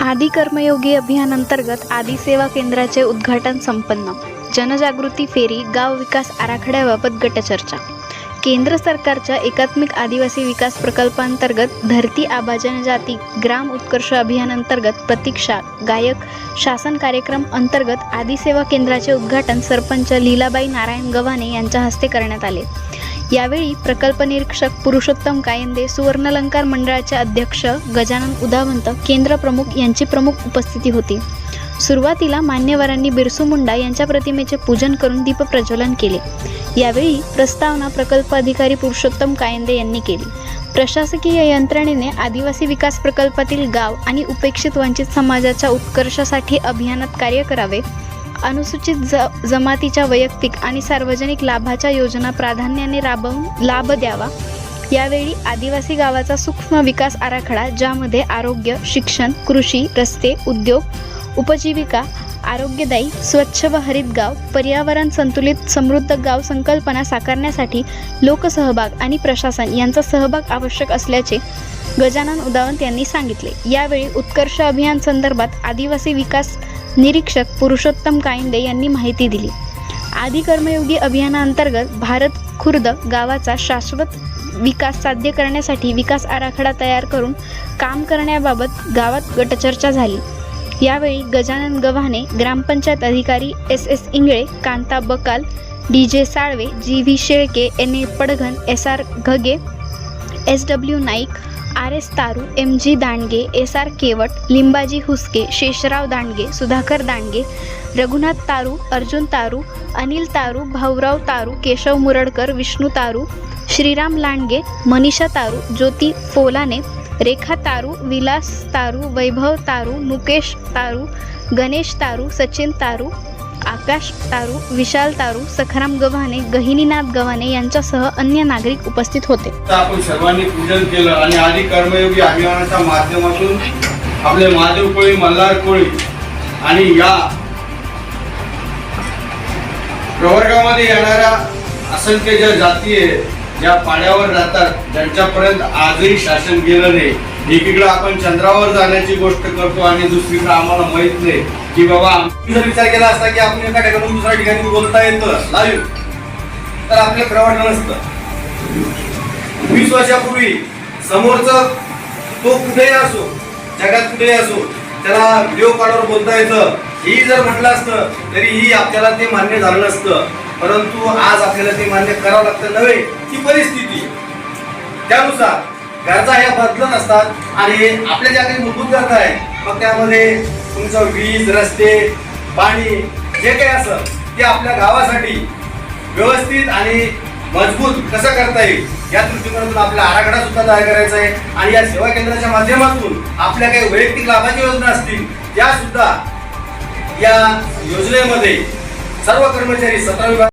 आदी कर्मयोगी अभियानांतर्गत आदी सेवा केंद्राचे उद्घाटन संपन्न. जनजागृती फेरी गाव विकास आराखड्याबाबत गटचर्चा. केंद्र सरकारच्या एकात्मिक आदिवासी विकास प्रकल्पांतर्गत धरती आबा जनजाती ग्राम उत्कर्ष अभियानांतर्गत प्रतीक्षा गायक शासन कार्यक्रम अंतर्गत आदी सेवा केंद्राचे उद्घाटन सरपंच लीलाबाई नारायण गव्हाणे यांच्या हस्ते करण्यात आले. यावेळी प्रकल्प निरीक्षक पुरुषोत्तम कायंदे सुवर्णलंकार मंडळाचे अध्यक्ष गजानन उदावंत केंद्र प्रमुख यांची प्रमुख उपस्थिती होती. सुरुवातीला मान्यवरांनी बिरसू मुंडा यांच्या प्रतिमेचे पूजन करून दीपप्रज्वलन केले. यावेळी प्रस्तावना प्रकल्प अधिकारी पुरुषोत्तम कायंदे यांनी केली. प्रशासकीय यंत्रणेने आदिवासी विकास प्रकल्पातील गाव आणि उपेक्षित वंचित समाजाच्या उत्कर्षासाठी अभियानात कार्य करावे अनुसूचित ज जमातीच्या वैयक्तिक आणि सार्वजनिक लाभाच्या योजना प्राधान्याने राबवून लाभ द्यावा. यावेळी आदिवासी गावाचा सूक्ष्म विकास आराखडा ज्यामध्ये आरोग्य शिक्षण कृषी रस्ते उद्योग उपजीविका आरोग्यदायी स्वच्छ व हरित गाव पर्यावरण संतुलित समृद्ध गाव संकल्पना साकारण्यासाठी लोकसहभाग आणि प्रशासन यांचा सहभाग आवश्यक असल्याचे गजानन उदावंत यांनी सांगितले. यावेळी उत्कर्ष अभियान संदर्भात आदिवासी विकास निरीक्षक पुरुषोत्तम कायंदे यांनी माहिती दिली. आदी कर्मयोगी अभियानांतर्गत भारत खुर्द गावाचा शाश्वत विकास साध्य करण्यासाठी विकास आराखडा तयार करून काम करण्याबाबत गावात गटचर्चा झाली. यावेळी गजानन गव्हाणे ग्रामपंचायत अधिकारी S S Ingle Kanta Bakal D J Salve G V Shelke N A Padghan S R Ghage S W Naik R S Taru M G Dandge S R Kewat Limbaji Huske Sheshrao Dandge Sudhakar Dandge Raghunath Taru Arjun Taru Anil तारू भाऊराव तारू केशव मुरडकर विष्णू तारू श्रीराम लांडगे मनीषा तारू ज्योती फोलाने रेखा तारू विलास तारू वैभव तारू मुकेश तारू गणेश तारू सचिन तारू आकाश तारू विशाल तारू सखाराम गव्हाणे गहिनीनाथ गव्हाणे यांच्यासह अन्य नागरिक उपस्थित होते. आपण सर्वांनी पूजन केलं आणि आधी कर्मयोगी अभियानाच्या माध्यमातून आपले महादेव कोळी मल्हार कोळी आणि या प्रवर्गामध्ये येणाऱ्या असंख्य ज्या जाती आहे ज्या पाड्यावर राहतात त्यांच्यापर्यंत आजही शासन गेलं नाही. एकीकडे आपण चंद्रावर जाण्याची गोष्ट करतो आणि दुसरीकडे आम्हाला माहीत नाही. की बाबा आम्ही जर विचार केला असता की आपण एका ठिकाणी दुसऱ्या ठिकाणी बोलता येतं लाईव्ह तर आपलं प्रवाह नसतं वीस वर्षापूर्वी समोरचा तो कुठेही असो जगात कुठेही असो त्याला व्हिडिओ कॉलवर बोलता येतं. ही जर म्हटलं असतं तरी ही आपल्याला ते मान्य झालं नसतं. परंतु आज आपल्याला ते मान्य करावं लागतं नव्हे ती परिस्थिती त्यानुसार गरजा ह्या बदलत असतात आणि आपल्या ज्या काही मूलभूत गरजा आहेत मग त्यामध्ये तुमचं वीज रस्ते पाणी जे काही असं ते आपल्या गावासाठी व्यवस्थित आणि मजबूत कसं करता येईल या दृष्टिकोनातून आपला आराखडा सुद्धा तयार करायचा आहे. आणि या सेवा केंद्राच्या माध्यमातून आपल्या काही वैयक्तिक लाभाच्या योजना असतील त्या सुद्धा या योजनेमध्ये सर्व कर्मचारी सतरा विभाग